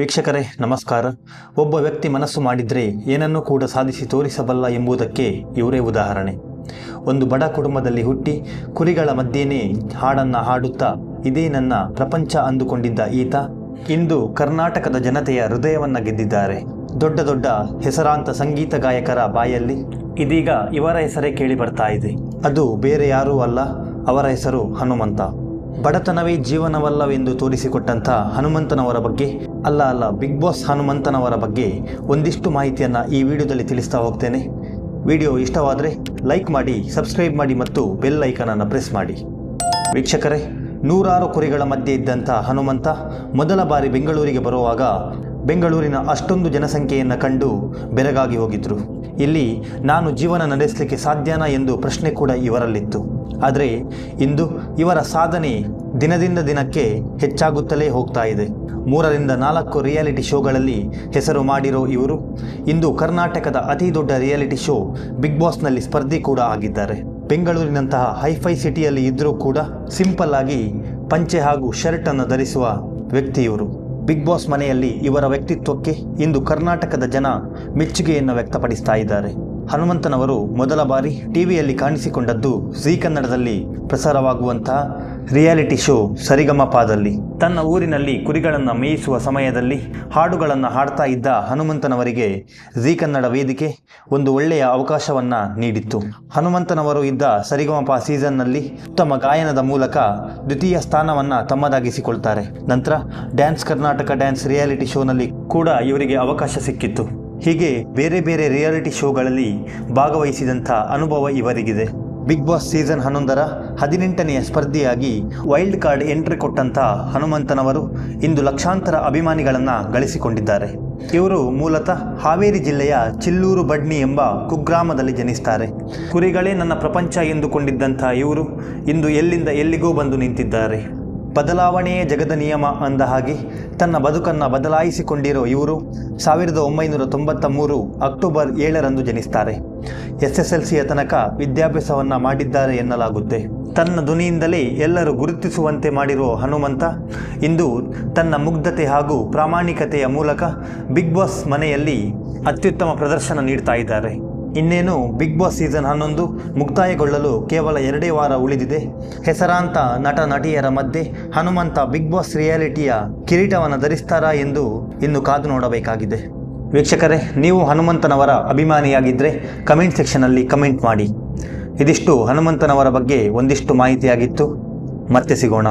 ವೀಕ್ಷಕರೇ, ನಮಸ್ಕಾರ. ಒಬ್ಬ ವ್ಯಕ್ತಿ ಮನಸ್ಸು ಮಾಡಿದರೆ ಏನನ್ನೂ ಕೂಡ ಸಾಧಿಸಿ ತೋರಿಸಬಲ್ಲ ಎಂಬುದಕ್ಕೆ ಇವರೇ ಉದಾಹರಣೆ. ಒಂದು ಬಡ ಕುಟುಂಬದಲ್ಲಿ ಹುಟ್ಟಿ ಕುರಿಗಳ ಮಧ್ಯೆಯೇ ಹಾಡನ್ನು ಹಾಡುತ್ತಾ ಇದೇ ನನ್ನ ಪ್ರಪಂಚ ಅಂದುಕೊಂಡಿದ್ದ ಈತ ಇಂದು ಕರ್ನಾಟಕದ ಜನತೆಯ ಹೃದಯವನ್ನು ಗೆದ್ದಿದ್ದಾರೆ. ದೊಡ್ಡ ದೊಡ್ಡ ಹೆಸರಾಂತ ಸಂಗೀತ ಗಾಯಕರ ಬಾಯಲ್ಲಿ ಇದೀಗ ಇವರ ಹೆಸರೇ ಕೇಳಿ ಬರ್ತಾ ಇದೆ. ಅದು ಬೇರೆ ಯಾರೂ ಅಲ್ಲ, ಅವರ ಹೆಸರು ಹನುಮಂತ. ಬಡತನವೇ ಜೀವನವಲ್ಲವೆಂದು ತೋರಿಸಿಕೊಟ್ಟಂಥ ಹನುಮಂತನವರ ಬಗ್ಗೆ ಅಲ್ಲ ಅಲ್ಲ ಬಿಗ್ ಬಾಸ್ ಹನುಮಂತನವರ ಬಗ್ಗೆ ಒಂದಿಷ್ಟು ಮಾಹಿತಿಯನ್ನು ಈ ವಿಡಿಯೋದಲ್ಲಿ ತಿಳಿಸ್ತಾ ಹೋಗ್ತೇನೆ. ವಿಡಿಯೋ ಇಷ್ಟವಾದರೆ ಲೈಕ್ ಮಾಡಿ, ಸಬ್ಸ್ಕ್ರೈಬ್ ಮಾಡಿ ಮತ್ತು ಬೆಲ್ ಐಕನನ್ನು ಪ್ರೆಸ್ ಮಾಡಿ. ವೀಕ್ಷಕರೇ, ನೂರಾರು ಕುರಿಗಳ ಮಧ್ಯೆ ಇದ್ದಂಥ ಹನುಮಂತ ಮೊದಲ ಬಾರಿ ಬೆಂಗಳೂರಿಗೆ ಬರುವಾಗ ಬೆಂಗಳೂರಿನ ಅಷ್ಟೊಂದು ಜನಸಂಖ್ಯೆಯನ್ನು ಕಂಡು ಬೆರಗಾಗಿ ಹೋಗಿದ್ರು. ಇಲ್ಲಿ ನಾನು ಜೀವನ ನಡೆಸಲಿಕ್ಕೆ ಸಾಧ್ಯನಾ ಎಂದು ಪ್ರಶ್ನೆ ಕೂಡ ಇವರಲ್ಲಿತ್ತು. ಆದರೆ ಇಂದು ಇವರ ಸಾಧನೆ ದಿನದಿಂದ ದಿನಕ್ಕೆ ಹೆಚ್ಚಾಗುತ್ತಲೇ ಹೋಗ್ತಾ ಇದೆ. ಮೂರರಿಂದ ನಾಲ್ಕು ರಿಯಾಲಿಟಿ ಶೋಗಳಲ್ಲಿ ಹೆಸರು ಮಾಡಿರೋ ಇವರು ಇಂದು ಕರ್ನಾಟಕದ ಅತಿ ದೊಡ್ಡ ರಿಯಾಲಿಟಿ ಶೋ ಬಿಗ್ ಬಾಸ್ನಲ್ಲಿ ಸ್ಪರ್ಧಿ ಕೂಡ ಆಗಿದ್ದಾರೆ. ಬೆಂಗಳೂರಿನಂತಹ ಹೈಫೈ ಸಿಟಿಯಲ್ಲಿ ಇದ್ದರೂ ಕೂಡ ಸಿಂಪಲ್ ಆಗಿ ಪಂಚೆ ಹಾಗೂ ಶರ್ಟ್ ಅನ್ನು ಧರಿಸುವ ವ್ಯಕ್ತಿ ಇವರು ಬಿಗ್ ಬಾಸ್ ಮನೆಯಲ್ಲಿ ಇವರ ವ್ಯಕ್ತಿತ್ವಕ್ಕೆ ಇಂದು ಕರ್ನಾಟಕದ ಜನ ಮೆಚ್ಚುಗೆಯನ್ನು ವ್ಯಕ್ತಪಡಿಸ್ತಾ ಇದ್ದಾರೆ. ಹನುಮಂತನವರು ಮೊದಲ ಬಾರಿ ಟಿವಿಯಲ್ಲಿ ಕಾಣಿಸಿಕೊಂಡದ್ದು ಜೀ ಕನ್ನಡದಲ್ಲಿ ಪ್ರಸಾರವಾಗುವಂತಹ ರಿಯಾಲಿಟಿ ಶೋ ಸರಿಗಮಪಾದಲ್ಲಿ. ತನ್ನ ಊರಿನಲ್ಲಿ ಕುರಿಗಳನ್ನು ಮೇಯಿಸುವ ಸಮಯದಲ್ಲಿ ಹಾಡುಗಳನ್ನು ಹಾಡ್ತಾ ಇದ್ದ ಹನುಮಂತನವರಿಗೆ ಜೀ ಕನ್ನಡ ವೇದಿಕೆ ಒಂದು ಒಳ್ಳೆಯ ಅವಕಾಶವನ್ನು ನೀಡಿತ್ತು. ಹನುಮಂತನವರು ಇದ್ದ ಸರಿಗಮಪ ಸೀಸನ್ನಲ್ಲಿ ಉತ್ತಮ ಗಾಯನದ ಮೂಲಕ ದ್ವಿತೀಯ ಸ್ಥಾನವನ್ನು ತಮ್ಮದಾಗಿಸಿಕೊಳ್ತಾರೆ. ನಂತರ ಡ್ಯಾನ್ಸ್ ಕರ್ನಾಟಕ ಡ್ಯಾನ್ಸ್ ರಿಯಾಲಿಟಿ ಶೋನಲ್ಲಿ ಕೂಡ ಇವರಿಗೆ ಅವಕಾಶ ಸಿಕ್ಕಿತ್ತು. ಹೀಗೆ ಬೇರೆ ಬೇರೆ ರಿಯಾಲಿಟಿ ಶೋಗಳಲ್ಲಿ ಭಾಗವಹಿಸಿದಂಥ ಅನುಭವ ಇವರಿಗಿದೆ. ಬಿಗ್ ಬಾಸ್ ಸೀಸನ್ ಹನ್ನೊಂದರ ಹದಿನೆಂಟನೆಯ ಸ್ಪರ್ಧಿಯಾಗಿ ವೈಲ್ಡ್ ಕಾರ್ಡ್ ಎಂಟ್ರಿ ಕೊಟ್ಟಂಥ ಹನುಮಂತನವರು ಇಂದು ಲಕ್ಷಾಂತರ ಅಭಿಮಾನಿಗಳನ್ನು ಗಳಿಸಿಕೊಂಡಿದ್ದಾರೆ. ಇವರು ಮೂಲತಃ ಹಾವೇರಿ ಜಿಲ್ಲೆಯ ಚಿಲ್ಲೂರು ಬಡ್ನಿ ಎಂಬ ಕುಗ್ರಾಮದಲ್ಲಿ ಜನಿಸ್ತಾರೆ. ಕುರಿಗಳೇ ನನ್ನ ಪ್ರಪಂಚ ಎಂದುಕೊಂಡಿದ್ದಂಥ ಇವರು ಇಂದು ಎಲ್ಲಿಂದ ಎಲ್ಲಿಗೋ ಬಂದು ನಿಂತಿದ್ದಾರೆ. ಬದಲಾವಣೆಯೇ ಜಗದ ನಿಯಮ ಅಂದ ಹಾಗೆ ತನ್ನ ಬದುಕನ್ನು ಬದಲಾಯಿಸಿಕೊಂಡಿರೋ ಇವರು ಸಾವಿರದ ಒಂಬೈನೂರ ತೊಂಬತ್ತ ಮೂರು ಅಕ್ಟೋಬರ್ ಏಳರಂದು ಜನಿಸ್ತಾರೆ. ಎಸ್ ಎಸ್ ಎಲ್ ಸಿಯ ತನಕ ವಿದ್ಯಾಭ್ಯಾಸವನ್ನು ಮಾಡಿದ್ದಾರೆ ಎನ್ನಲಾಗುತ್ತೆ. ತನ್ನ ಧ್ವನಿಯಿಂದಲೇ ಎಲ್ಲರೂ ಗುರುತಿಸುವಂತೆ ಮಾಡಿರುವ ಹನುಮಂತ ಇಂದು ತನ್ನ ಮುಗ್ಧತೆ ಹಾಗೂ ಪ್ರಾಮಾಣಿಕತೆಯ ಮೂಲಕ ಬಿಗ್ ಬಾಸ್ ಮನೆಯಲ್ಲಿ ಅತ್ಯುತ್ತಮ ಪ್ರದರ್ಶನ ನೀಡ್ತಾ ಇದ್ದಾರೆ. ಇನ್ನೇನು ಬಿಗ್ ಬಾಸ್ ಸೀಸನ್ ಹನ್ನೊಂದು ಮುಕ್ತಾಯಗೊಳ್ಳಲು ಕೇವಲ ಎರಡೇ ವಾರ ಉಳಿದಿದೆ. ಹೆಸರಾಂತ ನಟ ನಟಿಯರ ಮಧ್ಯೆ ಹನುಮಂತ ಬಿಗ್ ಬಾಸ್ ರಿಯಾಲಿಟಿಯ ಕಿರೀಟವನ್ನು ಧರಿಸ್ತಾರಾ ಎಂದು ಇನ್ನು ಕಾದು ನೋಡಬೇಕಾಗಿದೆ. ವೀಕ್ಷಕರೇ, ನೀವು ಹನುಮಂತನವರ ಅಭಿಮಾನಿಯಾಗಿದ್ದರೆ ಕಮೆಂಟ್ ಸೆಕ್ಷನಲ್ಲಿ ಕಮೆಂಟ್ ಮಾಡಿ. ಇದಿಷ್ಟು ಹನುಮಂತನವರ ಬಗ್ಗೆ ಒಂದಿಷ್ಟು ಮಾಹಿತಿಯಾಗಿತ್ತು. ಮತ್ತೆ ಸಿಗೋಣ.